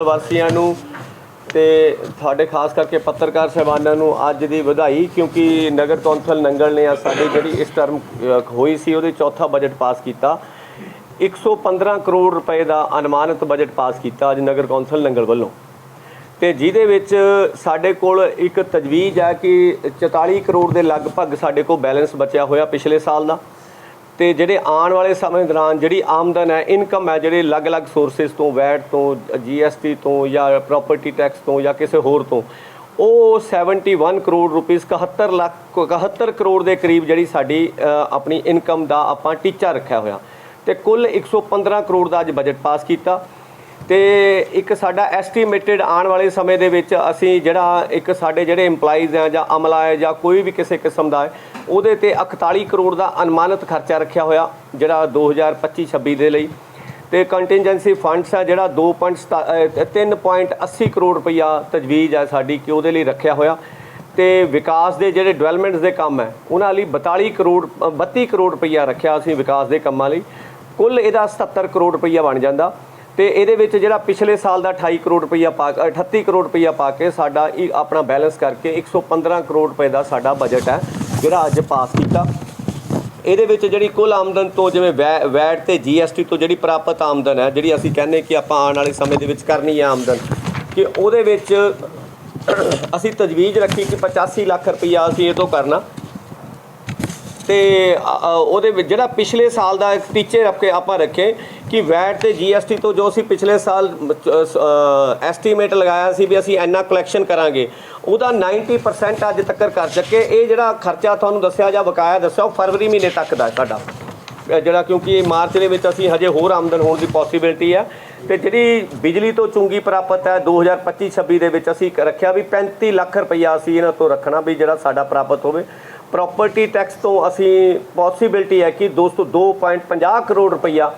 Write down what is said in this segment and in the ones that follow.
ਵਾਸੀਆਂ ਨੂੰ ਤੇ ਤੁਹਾਡੇ ਖਾਸ ਕਰਕੇ ਪੱਤਰਕਾਰ ਸਹਿਬਾਨਾਂ ਨੂੰ ਅੱਜ ਦੀ ਵਧਾਈ, ਕਿਉਂਕਿ ਨਗਰ ਕੌਂਸਲ ਨੰਗਲ ਨੇ ਅੱਜ ਸਾਡੀ ਜਿਹੜੀ ਇਸ ਟਰਮ ਹੋਈ ਸੀ, ਉਹਦੇ ਚੌਥਾ ਬਜਟ ਪਾਸ ਕੀਤਾ। 115 ਕਰੋੜ ਰੁਪਏ ਦਾ ਅਨੁਮਾਨਿਤ ਬਜਟ ਪਾਸ ਕੀਤਾ ਅੱਜ ਨਗਰ ਕੌਂਸਲ ਨੰਗਲ ਵੱਲੋਂ। ਤੇ ਜਿਹਦੇ ਵਿੱਚ ਸਾਡੇ ਕੋਲ ਇੱਕ ਤਜਵੀਜ਼ ਹੈ ਕਿ 44 ਕਰੋੜ ਦੇ ਲਗਭਗ ਸਾਡੇ ਕੋਲ ਬੈਲੈਂਸ ਬਚਿਆ ਹੋਇਆ ਪਿਛਲੇ ਸਾਲ ਦਾ। ਤੇ ਜਿਹੜੇ ਆਉਣ ਵਾਲੇ ਸਮੇਂ ਦੌਰਾਨ ਜਿਹੜੀ ਆਮਦਨ ਹੈ ਇਨਕਮ ਹੈ, ਜਿਹੜੇ ਅਲੱਗ-ਅਲੱਗ ਸੋਰਸਸ ਤੋਂ ਵੈਟ ਤੋਂ ਜੀਐਸਟੀ ਤੋਂ ਜਾਂ ਪ੍ਰਾਪਰਟੀ ਟੈਕਸ ਤੋਂ ਜਾਂ ਕਿਸੇ ਹੋਰ ਤੋਂ, ਉਹ 71 ਕਰੋੜ ਰੁਪੀਸ 71 ਲੱਖ 71 ਕਰੋੜ ਦੇ ਕਰੀਬ ਜਿਹੜੀ ਸਾਡੀ ਆਪਣੀ ਇਨਕਮ ਦਾ ਆਪਾਂ ਟੀਚਾ ਰੱਖਿਆ ਹੋਇਆ। ਤੇ ਕੁੱਲ 115 ਕਰੋੜ ਦਾ ਅੱਜ ਬਜਟ ਪਾਸ ਕੀਤਾ। ਤੇ ਇੱਕ ਸਾਡਾ ਐਸਟੀਮੇਟਡ ਆਉਣ ਵਾਲੇ ਸਮੇਂ ਦੇ ਵਿੱਚ ਅਸੀਂ ਜਿਹੜਾ ਇੱਕ ਸਾਡੇ ਜਿਹੜੇ EMPLOYEES ਆ ਜਾਂ ਅਮਲਾ ਹੈ ਜਾਂ ਕੋਈ ਵੀ ਕਿਸੇ ਕਿਸਮ ਦਾ ਹੈ ਉਹਦੇ ਤੇ 41 ਕਰੋੜ ਦਾ ਅਨੁਮਾਨਿਤ ਖਰਚਾ ਰੱਖਿਆ ਹੋਇਆ ਜਿਹੜਾ 2025-26 ਦੇ ਲਈ। ਤੇ ਕੰਟੀਨਜੈਂਸੀ ਫੰਡਸ ਆ ਜਿਹੜਾ 2.3.80 ਕਰੋੜ ਰੁਪਈਆ ਤਜਵੀਜ਼ ਹੈ ਸਾਡੀ ਕਿ ਉਹਦੇ ਲਈ ਰੱਖਿਆ ਹੋਇਆ। ਤੇ ਵਿਕਾਸ ਦੇ ਜਿਹੜੇ ਡਿਵੈਲਪਮੈਂਟਸ ਦੇ ਕੰਮ ਹੈ ਉਹਨਾਂ ਲਈ 42 ਕਰੋੜ ਅ, 32 ਕਰੋੜ ਰੁਪਈਆ ਰੱਖਿਆ ਅਸੀਂ ਵਿਕਾਸ ਦੇ ਕੰਮਾਂ ਲਈ। ਕੁੱਲ ਇਹਦਾ 77 ਕਰੋੜ ਰੁਪਈਆ ਬਣ ਜਾਂਦਾ। ਤੇ ਇਹਦੇ ਵਿੱਚ ਜਿਹੜਾ ਪਿਛਲੇ ਸਾਲ ਦਾ 28 ਕਰੋੜ ਰੁਪਈਆ ਪਾ 38 ਕਰੋੜ ਰੁਪਈਆ ਪਾ ਕੇ ਸਾਡਾ ਇਹ ਆਪਣਾ ਬੈਲੈਂਸ ਕਰਕੇ 115 ਕਰੋੜ ਰੁਪਏ ਦਾ ਸਾਡਾ ਬਜਟ ਹੈ ਜਿਹੜਾ ਅੱਜ ਪਾਸ ਕੀਤਾ। ਇਹਦੇ ਵਿੱਚ ਜਿਹੜੀ ਕੁੱਲ ਆਮਦਨ ਤੋਂ ਜਿਵੇਂ ਵੈ- ਵੈਟ ਤੇ ਜੀਐਸਟੀ ਤੋਂ ਜਿਹੜੀ ਪ੍ਰਾਪਤ ਆਮਦਨ ਹੈ, ਜਿਹੜੀ ਅਸੀਂ ਕਹਿੰਦੇ ਕਿ ਆਪਾਂ ਆਉਣ ਵਾਲੇ ਸਮੇਂ ਦੇ ਵਿੱਚ ਕਰਨੀ ਹੈ ਆਮਦਨ, ਕਿ ਉਹਦੇ ਵਿੱਚ ਅਸੀਂ ਤਜਵੀਜ਼ ਰੱਖੀ ਕਿ 85 ਲੱਖ ਰੁਪਈਆ ਅਸੀਂ ਇਹ ਤੋਂ ਕਰਨਾ। ਤੇ ਉਹਦੇ ਵਿੱਚ ਜਿਹੜਾ ਪਿਛਲੇ ਸਾਲ ਦਾ ਇੱਕ ਟੀਚੇ ਰੱਖ ਕੇ ਆਪਾਂ ਰੱਖੇ ਕਿ ਵੈਟ ਤੇ ਜੀਐਸਟੀ ਤੋਂ ਜੋ ਅਸੀਂ ਪਿਛਲੇ ਸਾਲ ਐਸਟੀਮੇਟ ਲਗਾਇਆ ਸੀ ਵੀ ਅਸੀਂ ਇੰਨਾ ਕਲੈਕਸ਼ਨ ਕਰਾਂਗੇ, ਉਹਦਾ 90% ਅੱਜ ਤੱਕ ਕਰ ਚੱਕੇ। ਇਹ ਜਿਹੜਾ ਖਰਚਾ ਤੁਹਾਨੂੰ ਦੱਸਿਆ ਜਾਂ ਬਕਾਇਆ ਦੱਸਿਆ, ਉਹ ਫਰਵਰੀ ਮਹੀਨੇ ਤੱਕ ਦਾ ਸਾਡਾ ਜਿਹੜਾ ਕਿਉਂਕਿ ਮਾਰਚ ਦੇ ਵਿੱਚ ਅਸੀਂ ਹਜੇ ਹੋਰ ਆਮਦਨ ਹੋਣ ਦੀ ਪੋਸਿਬਿਲਿਟੀ ਹੈ ਤੇ ਜਿਹੜੀ ਬਿਜਲੀ ਤੋਂ ਚੁੰਗੀ ਪ੍ਰਾਪਤ ਹੈ 2025-26 ਦੇ ਵਿੱਚ ਅਸੀਂ ਕ- ਰੱਖਿਆ ਵੀ 35 ਲੱਖ ਰੁਪਈਆ ਅਸੀਂ ਇਹਨਾਂ ਤੋਂ ਰੱਖਣਾ ਵੀ ਜਿਹੜਾ ਸਾਡਾ ਪ੍ਰਾਪਤ ਹੋਵੇ। ਪ੍ਰਾਪਰਟੀ ਟੈਕਸ ਤੋਂ ਅਸੀਂ ਪੋਸਿਬਿਲਿਟੀ ਹੈ ਕਿ ਦੋਸਤੋ 2.50 ਕਰੋੜ ਰੁਪਈਆ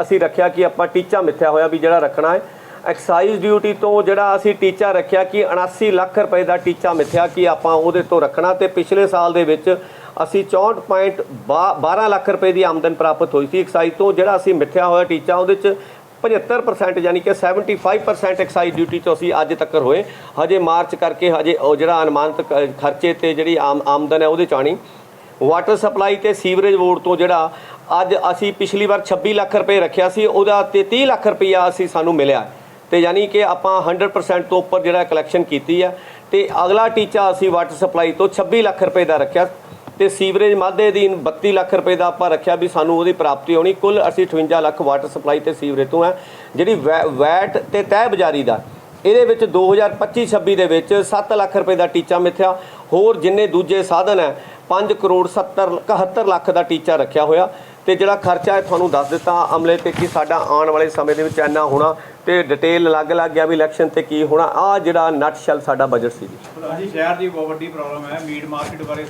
ਅਸੀਂ ਰੱਖਿਆ ਕਿ ਆਪਾਂ ਟੀਚਾ ਮਿੱਥਿਆ ਹੋਇਆ ਵੀ ਜਿਹੜਾ ਰੱਖਣਾ ਹੈ। ਐਕਸਾਈਜ਼ ਡਿਊਟੀ ਤੋਂ ਜਿਹੜਾ ਅਸੀਂ ਟੀਚਾ ਰੱਖਿਆ ਕਿ 79 ਲੱਖ ਰੁਪਏ ਦਾ ਟੀਚਾ ਮਿੱਥਿਆ ਕਿ ਆਪਾਂ ਉਹਦੇ ਤੋਂ ਰੱਖਣਾ ਤੇ ਪਿਛਲੇ ਸਾਲ ਦੇ ਵਿੱਚ ਅਸੀਂ 64.12 ਲੱਖ ਰੁਪਏ ਦੀ ਆਮਦਨ ਪ੍ਰਾਪਤ ਹੋਈ ਸੀ। ਐਕਸਾਈਜ਼ ਤੋਂ ਜਿਹੜਾ ਅਸੀਂ ਮਿੱਥਿਆ ਹੋਇਆ ਟੀਚਾ ਉਹਦੇ ਚ 75% ਯਾਨੀ ਕਿ 75% ਐਕਸਾਈਜ਼ ਡਿਊਟੀ ਤੋਂ ਅਸੀਂ ਅੱਜ ਤੱਕ ਹੋਏ। ਹਜੇ ਮਾਰਚ ਕਰਕੇ ਹਜੇ ਉਹ ਜਿਹੜਾ ਅਨੁਮਾਨਿਤ ਖਰਚੇ ਤੇ ਜਿਹੜੀ ਆਮ, ਆਮਦਨ ਹੈ ਉਹਦੇ 'ਚ ਚਾਣੀ ਵਾਟਰ ਸਪਲਾਈ ਤੇ ਸੀਵਰੇਜ ਬੋਰਡ ਤੋਂ ਜਿਹੜਾ ਅੱਜ ਅਸੀਂ ਪਿਛਲੀ ਵਾਰ 26 ਲੱਖ ਰੁਪਏ ਰੱਖਿਆ ਸੀ, ਉਹਦਾ ਤੇ 30 ਲੱਖ ਰੁਪਈਆ ਅਸੀਂ ਸਾਨੂੰ ਮਿਲਿਆ। ਤੇ ਯਾਨੀ ਕਿ ਆਪਾਂ 100% ਤੋਂ ਉੱਪਰ ਜਿਹੜਾ ਕਲੈਕਸ਼ਨ ਕੀਤੀ ਹੈ। ਤੇ ਅਗਲਾ ਟੀਚਾ ਅਸੀਂ ਵਾਟਰ ਸਪਲਾਈ ਤੋਂ 26 ਲੱਖ ਰੁਪਏ ਦਾ ਰੱਖਿਆ। ਤੇ ਸੀਵਰੇਜ ਮਾਧੇ ਅਧੀਨ 32 ਲੱਖ ਰੁਪਏ ਦਾ ਆਪਾਂ ਰੱਖਿਆ ਵੀ ਸਾਨੂੰ ਉਹਦੀ ਪ੍ਰਾਪਤੀ ਹੋਣੀ। ਕੁੱਲ ਅਸੀਂ 58 ਲੱਖ ਵਾਟਰ ਸਪਲਾਈ ਤੇ ਸੀਵਰੇਜ ਤੋਂ ਹੈ। ਜਿਹੜੀ ਵੈ- ਵੈਟ ਤੇ ਤਹਿ ਬਜ਼ਾਰੀ ਦਾ, ਇਹਦੇ ਵਿੱਚ 2025-26 ਦੇ ਵਿੱਚ 7 ਲੱਖ ਰੁਪਏ ਦਾ ਟੀਚਾ ਮਿੱਥਿਆ। ਹੋਰ ਜਿੰਨੇ ਦੂਜੇ ਸਾਧਨ ਹੈ 5 ਕਰੋੜ 70 71 ਲੱਖ ਦਾ ਟੀਚਾ ਰੱਖਿਆ ਹੋਇਆ। ਤੇ ਜਿਹੜਾ ਖਰਚਾ ਹੈ ਤੁਹਾਨੂੰ ਦੱਸ ਦਿੱਤਾ ਅਮਲੇ ਤੇ ਕੀ ਸਾਡਾ ਆਉਣ ਵਾਲੇ ਸਮੇਂ ਦੇ ਵਿੱਚ ਇੰਨਾ ਹੋਣਾ ਤੇ ਡਿਟੇਲ ਅਲੱਗ ਅਲੱਗ ਗਿਆ ਵੀ ਇਲੈਕਸ਼ਨ ਤੇ ਕੀ ਹੋਣਾ। ਆ ਜਿਹੜਾ ਨਟ ਸਾਡਾ ਬਜਟ ਸੀ ਜੀ। ਸ਼ਹਿਰ ਦੀ ਬਹੁਤ ਵੱਡੀ ਪ੍ਰੋਬਲਮ ਹੈ। ਮੀਟ ਮਾਰਕੀਟ ਬਾਰੇ